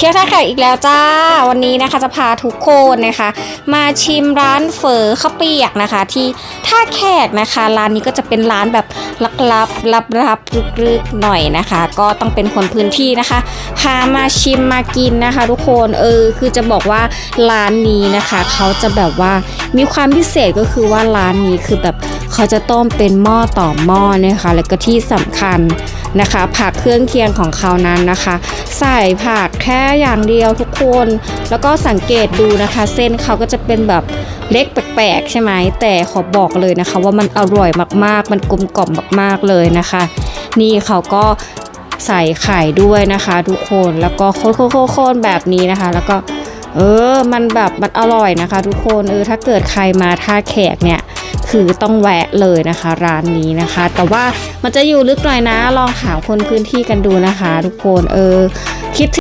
เที่ยวท่าแขกอีกแล้วจ้า วันนี้นะคะจะพาทุกคนนะคะ มาชิมร้านเฝอข้าวเปียกนะคะ ที่ท่าแขกนะคะ ร้านนี้ก็จะเป็นร้านแบบลับๆลับๆลึกๆหน่อยนะคะ ก็ต้องเป็นคนพื้นที่นะคะ พามาชิมมากินนะคะ ทุกคนเออคือจะบอกว่าร้านนี้นะคะ เขาจะแบบว่ามีความพิเศษก็คือว่าร้านนี้คือแบบเขาจะต้มเป็นหม้อต่อหม้อนะคะ แล้วก็ที่สำคัญ นะคะ ผักเครื่องเคียงของเขานั้นนะคะ ใส่ผักแค่อย่างเดียวทุกคน แล้วก็สังเกตดูนะคะ เส้นเขาก็จะเป็นแบบเล็กแปลกๆใช่ไหมแต่ขอบอกเลยนะคะ ว่ามันอร่อยมากๆ มันกลมกล่อมมาก ๆเลยนะคะ นี่เขาก็ใส่ไข่ด้วยนะคะ ทุกคนแล้วก็โคนๆๆๆแบบนี้นะคะ แล้วก็เออ มันแบบมันอร่อยนะคะ ทุกคนเออถ้าเกิดใครมาท่าแขกเนี่ย คือต้องแวะเลยนะคะ ร้านนี้นะคะ แต่ว่ามันจะอยู่ลึกหน่อยนะลองถามคนพื้นที่กันดูนะคะ ทุกคนเออคิดถึง